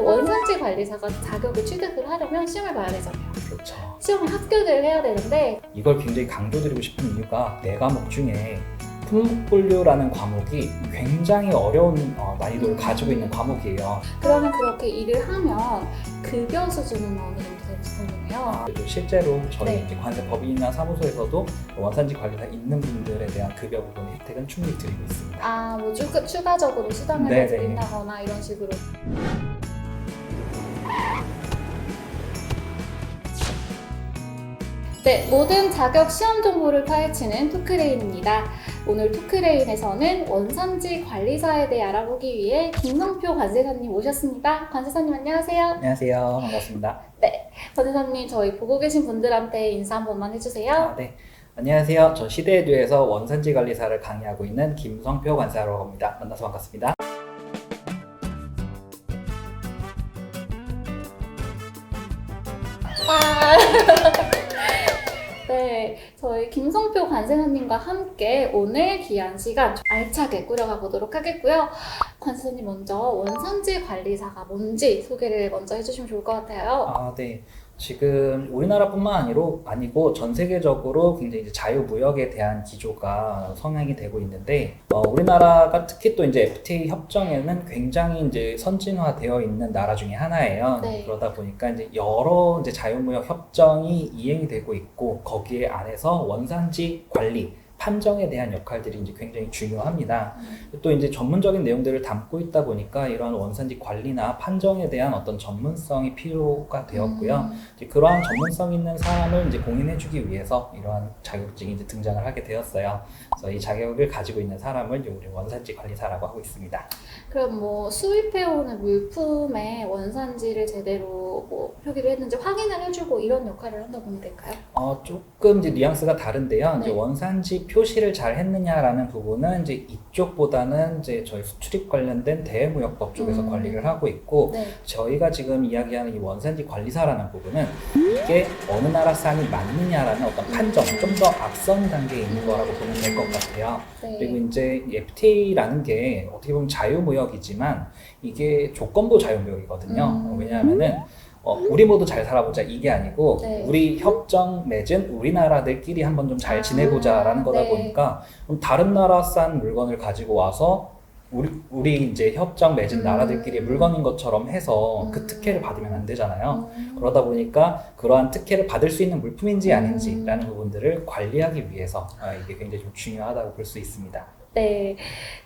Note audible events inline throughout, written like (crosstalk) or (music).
원산지 관리사가 자격을 취득을 하려면 시험을 봐야 되잖아요. 그렇죠. 시험에 합격을 해야 되는데 이걸 굉장히 강조드리고 싶은 이유가 네 과목 중에 품목분류라는 과목이 굉장히 어려운 어, 난이도를 가지고 있는 과목이에요. 그러면 그렇게 일을 하면 급여 수준은 어느 정도 되는지 궁금해요. 그래도 실제로 저희 네. 이제 관세 법인이나 사무소에서도 원산지 관리사 있는 분들에 대한 급여 부분 혜택은 충분히 드리고 있습니다. 아, 뭐 추, 추가적으로 수당을 네네. 드린다거나 이런 식으로. 네, 모든 자격 시험 정보를 파헤치는 토크레인입니다. 오늘 토크레인에서는 원산지 관리사에 대해 알아보기 위해 김성표 관세사님 모셨습니다. 관세사님 안녕하세요. 안녕하세요. 반갑습니다. 관세사님 저희 보고 계신 분들한테 인사 한 번만 해주세요. 아, 네. 안녕하세요. 저 시대에듀에서 원산지 관리사를 강의하고 있는 김성표 관사라고 합니다. 만나서 반갑습니다. 저희 김성표 관세사님과 함께 오늘 귀한 시간 좀 알차게 꾸려가 보도록 하겠고요. 관세사님 먼저 원산지 관리사가 뭔지 소개를 먼저 해주시면 좋을 것 같아요. 아, 네. 지금 우리나라뿐만 아니로 아니고 전 세계적으로 굉장히 이제 자유무역에 대한 기조가 성향이 되고 있는데 어, 우리나라가 특히 또 이제 FTA 협정에는 굉장히 이제 선진화되어 있는 나라 중에 하나예요. 네. 그러다 보니까 이제 여러 이제 자유무역 협정이 이행이 되고 있고 거기에 안에서 원산지 관리 판정에 대한 역할들이 이제 굉장히 중요합니다. 또 이제 전문적인 내용들을 담고 있다 보니까 이러한 원산지 관리나 판정에 대한 어떤 전문성이 필요가 되었고요. 음, 이제 그러한 전문성 있는 사람을 이제 공인해주기 위해서 이러한 자격증이 이제 등장을 하게 되었어요. 그래서 이 자격을 가지고 있는 사람을 이제 우리 원산지 관리사라고 하고 있습니다. 그럼 뭐 수입해오는 물품의 원산지를 제대로 뭐 표기를 했는지 확인을 해주고 이런 역할을 한다고 보면 될까요? 어, 조금 이제 뉘앙스가 다른데요. 이제 네. 원산지 표시를 잘 했느냐라는 부분은 이제 이쪽보다는 이제 저희 수출입 관련된 대무역법 쪽에서 음. 관리를 하고 있고 네. 저희가 지금 이야기하는 이 원산지 관리사라는 부분은 이게 어느 나라 산이 맞느냐라는 어떤 판정, 좀 더 앞선 단계에 있는 거라고 보면 될 것 같아요. 네. 그리고 이제 이 FTA라는 게 어떻게 보면 자유무역이지만 이게 조건부 자유무역이거든요. 음. 어, 왜냐하면은 어, 우리 모두 잘 살아보자 이게 아니고 네. 우리 협정 맺은 우리나라들끼리 한번 좀잘 아, 지내보자라는 거다 네. 보니까 그럼 다른 나라 산 물건을 가지고 와서 우리 우리 이제 협정 맺은 음. 나라들끼리 물건인 것처럼 해서 음. 그 특혜를 받으면 안 되잖아요. 음. 그러다 보니까 그러한 특혜를 받을 수 있는 물품인지 음. 아닌지라는 부분들을 관리하기 위해서 아, 이게 굉장히 좀 중요하다고 볼 수 있습니다. 네.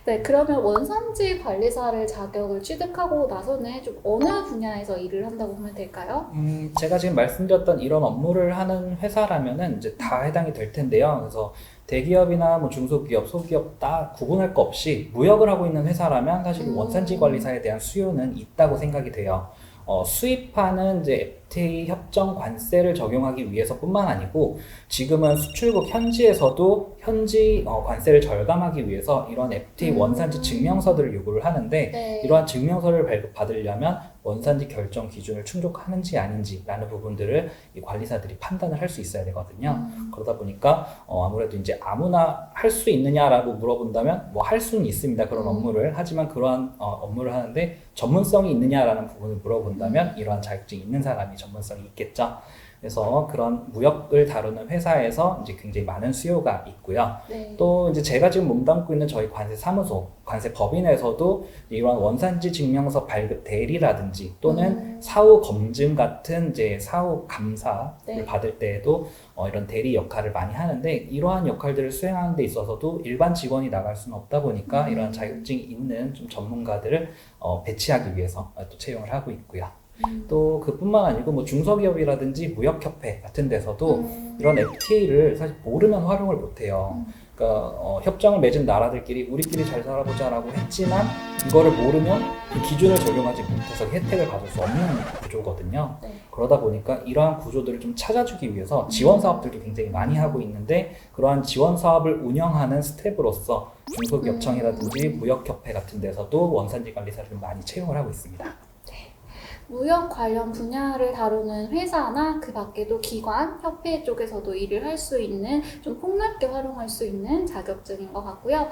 네, 그러면 원산지 관리사를 자격을 취득하고 나서는 좀 어느 분야에서 일을 한다고 보면 될까요? 음, 제가 지금 말씀드렸던 이런 업무를 하는 회사라면은 이제 다 해당이 될 텐데요. 그래서 대기업이나 뭐 중소기업, 소기업 다 구분할 거 없이 무역을 하고 있는 회사라면 사실 음. 원산지 관리사에 대한 수요는 있다고 생각이 돼요. 어, 수입하는 이제 FTA 협정 관세를 적용하기 위해서뿐만 아니고 지금은 수출국 현지에서도 현지 어, 관세를 절감하기 위해서 이런 FTA 음. 원산지 증명서들을 요구를 하는데 네. 이러한 증명서를 발급받으려면 원산지 결정 기준을 충족하는지 아닌지라는 부분들을 이 관리사들이 판단을 할 수 있어야 되거든요. 음. 그러다 보니까 어, 아무래도 이제 아무나 할 수 있느냐라고 물어본다면 뭐 할 수는 있습니다 그런 음. 업무를 하지만 그러한 어, 업무를 하는데 전문성이 있느냐라는 부분을 음. 물어본다면 이러한 자격증이 있는 사람이 전문성이 있겠죠. 그래서 그런 무역을 다루는 회사에서 이제 굉장히 많은 수요가 있고요. 네. 또 이제 제가 지금 몸담고 있는 저희 관세 사무소, 관세 법인에서도 이런 원산지 증명서 발급 대리라든지 또는 음. 사후 검증 같은 이제 사후 감사를 네. 받을 때에도 어, 이런 대리 역할을 많이 하는데 이러한 역할들을 수행하는 데 있어서도 일반 직원이 나갈 수는 없다 보니까 음. 이러한 자격증이 있는 좀 전문가들을 어, 배치하기 위해서 어, 또 채용을 하고 있고요. 음. 또 그뿐만 아니고 뭐 중소기업이라든지 무역협회 같은 데서도 음. 이런 FTA를 사실 모르면 활용을 못해요. 음. 그러니까 어, 협정을 맺은 나라들끼리 우리끼리 잘 살아보자라고 했지만 이거를 모르면 그 기준을 적용하지 못해서 혜택을 받을 수 없는 구조거든요. 네. 그러다 보니까 이러한 구조들을 좀 찾아주기 위해서 지원 사업들도 굉장히 많이 하고 있는데 그러한 지원 사업을 운영하는 스텝으로서 중소기업청이라든지 무역협회 같은 데서도 원산지 관리사를 좀 많이 채용을 하고 있습니다. 무역 관련 분야를 다루는 회사나 그 밖에도 기관, 협회 쪽에서도 일을 할 수 있는 좀 폭넓게 활용할 수 있는 자격증인 것 같고요.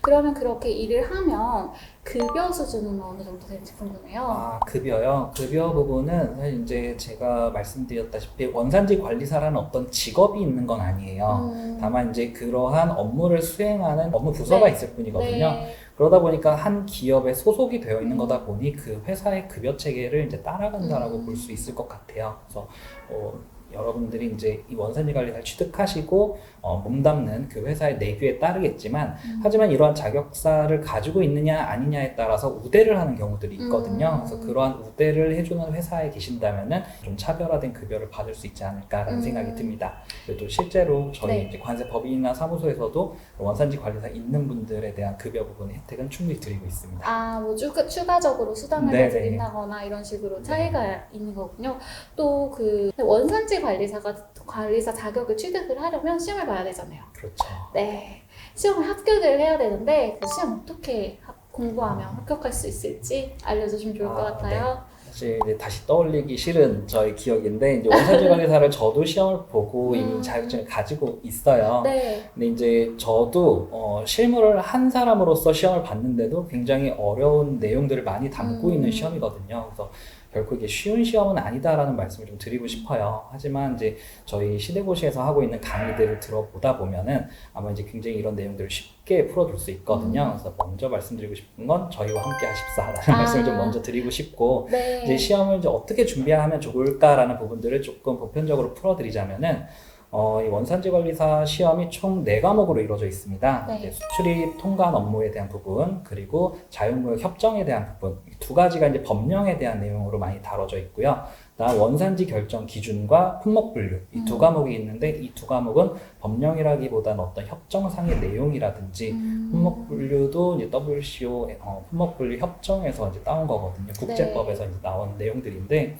그러면 그렇게 일을 하면 급여 수준은 어느 정도 되는지 궁금해요. 아, 급여요. 급여 부분은 사실 이제 제가 말씀드렸다시피 원산지 관리사라는 어떤 직업이 있는 건 아니에요. 음, 다만 이제 그러한 업무를 수행하는 업무 부서가 네. 있을 뿐이거든요. 네. 그러다 보니까 한 기업에 소속이 되어 있는 음. 거다 보니 그 회사의 급여 체계를 이제 따라간다라고 음. 볼수 있을 것 같아요. 그래서 어, 여러분들이 이제 이 원산지 관리사를 취득하시고 어, 몸담는 그 회사의 내규에 따르겠지만 음. 하지만 이러한 자격사를 가지고 있느냐 아니냐에 따라서 우대를 하는 경우들이 있거든요. 음. 그래서 그러한 우대를 해주는 회사에 계신다면은 좀 차별화된 급여를 받을 수 있지 않을까라는 음. 생각이 듭니다. 그리고 또 실제로 저희 네. 이제 관세 법인이나 사무소에서도 원산지 관리사 있는 분들에 대한 급여 부분의 혜택은 충분히 드리고 있습니다. 아, 뭐 추가, 추가적으로 수당을 네네. 드린다거나 이런 식으로 차이가 있는 거군요. 또 그 원산지 관리사가 관리사 자격을 취득을 하려면 시험을 봐야 되잖아요. 그렇죠. 네. 시험을 합격을 해야 되는데 그 시험 어떻게 합- 공부하면 합격할 수 있을지 알려주시면 좋을 것 아, 같아요. 사실 이제 다시 떠올리기 싫은 저의 기억인데 이제 원산지 (laughs) 관리사를 저도 시험을 보고 이미 음. 자격증을 가지고 있어요. 네. 근데 이제 저도 어, 실무를 한 사람으로서 시험을 봤는데도 굉장히 어려운 내용들을 많이 담고 음. 있는 시험이거든요. 그래서 결코 이게 쉬운 시험은 아니다라는 말씀을 좀 드리고 싶어요. 하지만 이제 저희 시대고시에서 하고 있는 강의들을 들어보다 보면은 아마 이제 굉장히 이런 내용들을 쉽게 풀어줄 수 있거든요. 음. 그래서 먼저 말씀드리고 싶은 건 저희와 함께 하십사라는 아. 말씀을 좀 먼저 드리고 싶고 네. 이제 시험을 이제 어떻게 준비하면 좋을까라는 부분들을 조금 보편적으로 풀어드리자면은 어, 이 원산지 관리사 시험이 총네 과목으로 이루어져 있습니다. 네. 수출입 통관 업무에 대한 부분, 그리고 자유무역 협정에 대한 부분, 이두 가지가 이제 법령에 대한 내용으로 많이 다뤄져 있고요. 다음 원산지 결정 기준과 품목 분류 이두 음. 과목이 있는데 이 두 과목은 법령이라기보다는 어떤 협정상의 내용이라든지 음. 품목 분류도 이제 WCO 어, 품목 분류 협정에서 이제 따온 거거든요. 국제법에서 이제 나온 내용들인데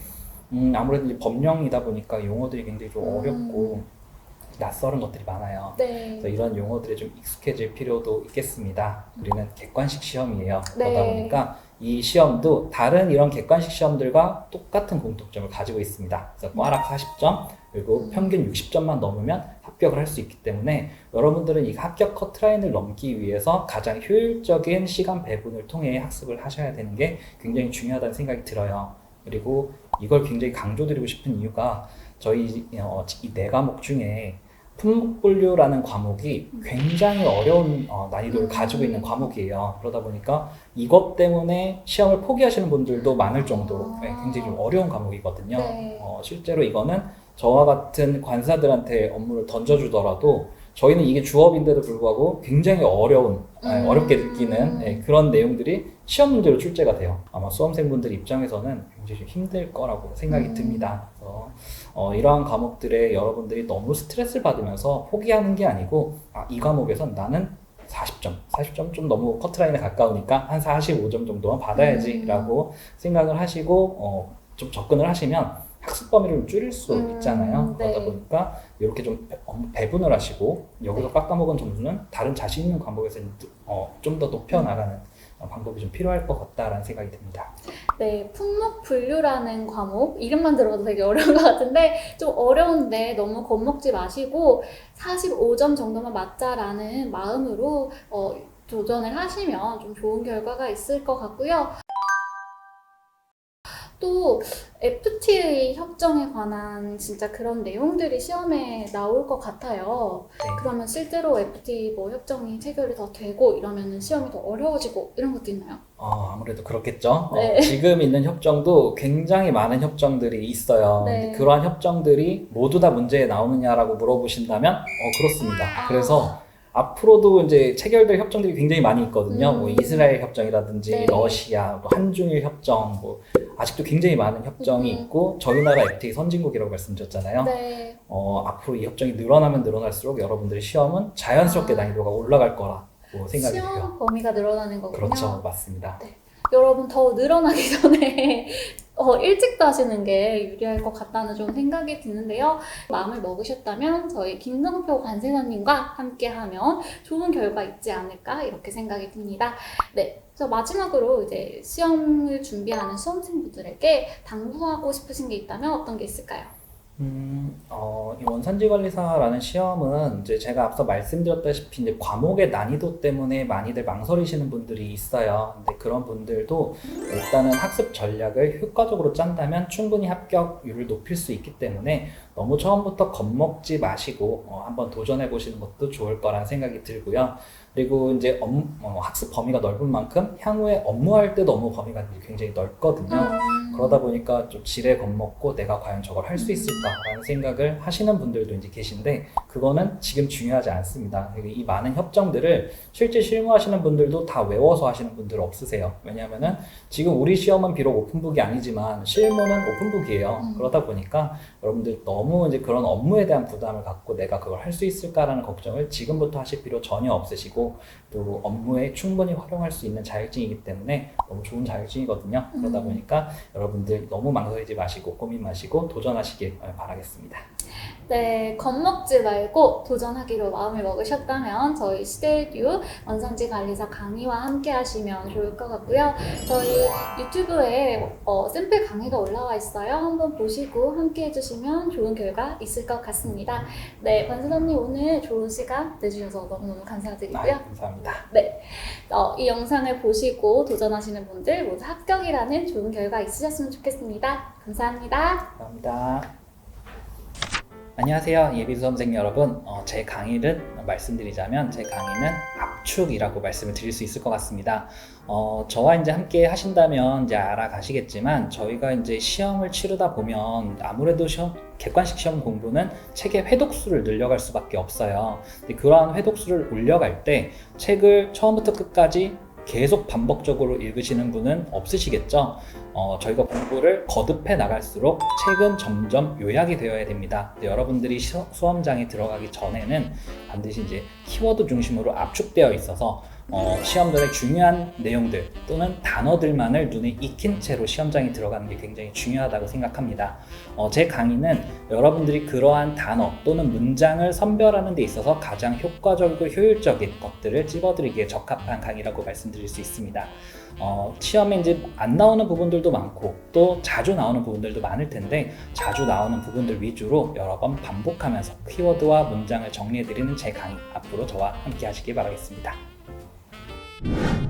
음, 아무래도 이제 법령이다 보니까 용어들이 굉장히 좀 음. 어렵고 낯설은 것들이 많아요. 네. 그래서 이런 용어들에 좀 익숙해질 필요도 있겠습니다. 우리는 객관식 시험이에요. 그러다 네. 보니까 이 시험도 다른 이런 객관식 시험들과 똑같은 공통점을 가지고 있습니다. 그래서 꽈락 40점 그리고 음. 평균 60점만 넘으면 합격을 할 수 있기 때문에 여러분들은 이 합격 커트라인을 넘기 위해서 가장 효율적인 시간 배분을 통해 학습을 하셔야 되는 게 굉장히 중요하다는 생각이 들어요. 그리고 이걸 굉장히 강조드리고 싶은 이유가 저희 어, 이네 과목 중에 분류라는 과목이 굉장히 어려운 어, 난이도를 음. 가지고 있는 과목이에요. 그러다 보니까 이것 때문에 시험을 포기하시는 분들도 많을 정도로 아. 네, 굉장히 좀 어려운 과목이거든요. 네. 어, 실제로 이거는 저와 같은 관사들한테 업무를 던져주더라도 저희는 이게 주업인데도 불구하고 굉장히 어려운, 아, 음. 어렵게 느끼는 예, 그런 내용들이 시험 문제로 출제가 돼요. 아마 수험생분들 입장에서는 굉장히 좀 힘들 거라고 생각이 음. 듭니다. 그래서 어, 이러한 과목들에 여러분들이 너무 스트레스를 받으면서 포기하는 게 아니고 아, 이 과목에선 나는 40점, 40점 좀 너무 커트라인에 가까우니까 한 45점 정도만 받아야지 음. 라고 생각을 하시고 어, 좀 접근을 하시면 학습 범위를 좀 줄일 수 음, 있잖아요. 그러다 네. 보니까 이렇게 좀 배- 업무 배분을 하시고 여기서 깎아먹은 점수는 다른 자신 있는 과목에서 어, 좀더 높여나가는 어, 방법이 좀 필요할 것 같다라는 생각이 듭니다. 네, 품목 분류라는 과목 이름만 들어도 되게 어려운 것 같은데 좀 어려운데 너무 겁먹지 마시고 45점 정도만 맞자라는 마음으로 어, 도전을 하시면 좀 좋은 결과가 있을 것 같고요. 또 FTA 협정에 관한 진짜 그런 내용들이 시험에 나올 것 같아요. 네. 그러면 실제로 FTA 뭐 협정이 체결이 더 되고 이러면 시험이 더 어려워지고 이런 것도 있나요? 어, 아무래도 그렇겠죠. 어, 네. 지금 있는 협정도 굉장히 많은 협정들이 있어요. 네. 근데 그러한 협정들이 모두 다 문제에 나오느냐라고 물어보신다면, 어, 그렇습니다. 아. 그래서 앞으로도 이제 체결될 협정들이 굉장히 많이 있거든요. 음. 뭐 이스라엘 협정이라든지 네. 러시아, 또 한중일 협정, 뭐 아직도 굉장히 많은 협정이 음. 있고 저희 나라 FTA 선진국이라고 말씀드렸잖아요. 네. 어, 앞으로 이 협정이 늘어나면 늘어날수록 여러분들의 시험은 자연스럽게 아. 난이도가 올라갈 거라고 생각이 시험 들어요. 범위가 늘어나는 거군요. 그렇죠, 맞습니다. 여러분 더 늘어나기 전에 어, 일찍 하시는 게 유리할 것 같다는 좀 생각이 드는데요. 마음을 먹으셨다면 저희 김성표 관세사님과 함께하면 좋은 결과 있지 않을까 이렇게 생각이 듭니다. 네, 그래서 마지막으로 이제 시험을 준비하는 수험생분들에게 당부하고 싶으신 게 있다면 어떤 게 있을까요? 음, 어, 이 원산지 관리사라는 시험은 이제 제가 앞서 말씀드렸다시피 이제 과목의 난이도 때문에 많이들 망설이시는 분들이 있어요. 근데 그런 분들도 일단은 학습 전략을 효과적으로 짠다면 충분히 합격률을 높일 수 있기 때문에 너무 처음부터 겁먹지 마시고 어, 한번 도전해 보시는 것도 좋을 거라는 생각이 들고요. 그리고 이제 업- 어, 학습 범위가 넓은 만큼 향후에 업무할 때도 업무 범위가 굉장히 넓거든요. 음. 그러다 보니까 좀 지레 겁먹고 내가 과연 저걸 할 수 있을까라는 생각을 하시는 분들도 이제 계신데 그거는 지금 중요하지 않습니다. 이 많은 협정들을 실제 실무하시는 분들도 다 외워서 하시는 분들 없으세요. 왜냐하면은 지금 우리 시험은 비록 오픈북이 아니지만 실무는 오픈북이에요. 음. 그러다 보니까 여러분들 너무 이제 그런 업무에 대한 부담을 갖고 내가 그걸 할 수 있을까라는 걱정을 지금부터 하실 필요 전혀 없으시고 그리고 업무에 충분히 활용할 수 있는 자격증이기 때문에 너무 좋은 자격증이거든요. 그러다 음. 보니까 여러분들 너무 망설이지 마시고 고민 마시고 도전하시길 바라겠습니다. 네, 겁먹지 말고 도전하기로 마음을 먹으셨다면 저희 스테디오 원산지 관리사 강의와 함께 하시면 좋을 것 같고요. 저희 유튜브에 어, 샘플 강의가 올라와 있어요. 한번 보시고 함께 해주시면 좋은 결과 있을 것 같습니다. 네, 관수사님 오늘 좋은 시간 내주셔서 너무너무 아, 감사드리고요. 감사합니다. 어, 이 영상을 보시고 도전하시는 분들 모두 합격이라는 좋은 결과 있으셨으면 좋겠습니다. 감사합니다. 감사합니다. 안녕하세요 예비 수험생 여러분. 어, 제 강의를 말씀드리자면 제 강의는 압축이라고 말씀을 드릴 수 있을 것 같습니다. 어, 저와 이제 함께 하신다면 이제 알아가시겠지만 저희가 이제 시험을 치르다 보면 아무래도 시험 객관식 시험 공부는 책의 회독수를 늘려갈 수밖에 없어요. 그러한 회독수를 올려갈 때 책을 처음부터 끝까지 계속 반복적으로 읽으시는 분은 없으시겠죠? 어, 저희가 공부를 거듭해 나갈수록 책은 점점 요약이 되어야 됩니다. 여러분들이 시- 수험장에 들어가기 전에는 반드시 이제 키워드 중심으로 압축되어 있어서 어, 시험 전에 중요한 내용들 또는 단어들만을 눈에 익힌 채로 시험장에 들어가는 게 굉장히 중요하다고 생각합니다. 어, 제 강의는 여러분들이 그러한 단어 또는 문장을 선별하는 데 있어서 가장 효과적이고 효율적인 것들을 찝어드리기에 적합한 강의라고 말씀드릴 수 있습니다. 어, 시험에 이제 안 나오는 부분들도 많고 또 자주 나오는 부분들도 많을 텐데 자주 나오는 부분들 위주로 여러 번 반복하면서 키워드와 문장을 정리해드리는 제 강의 앞으로 저와 함께 하시길 바라겠습니다. Ah!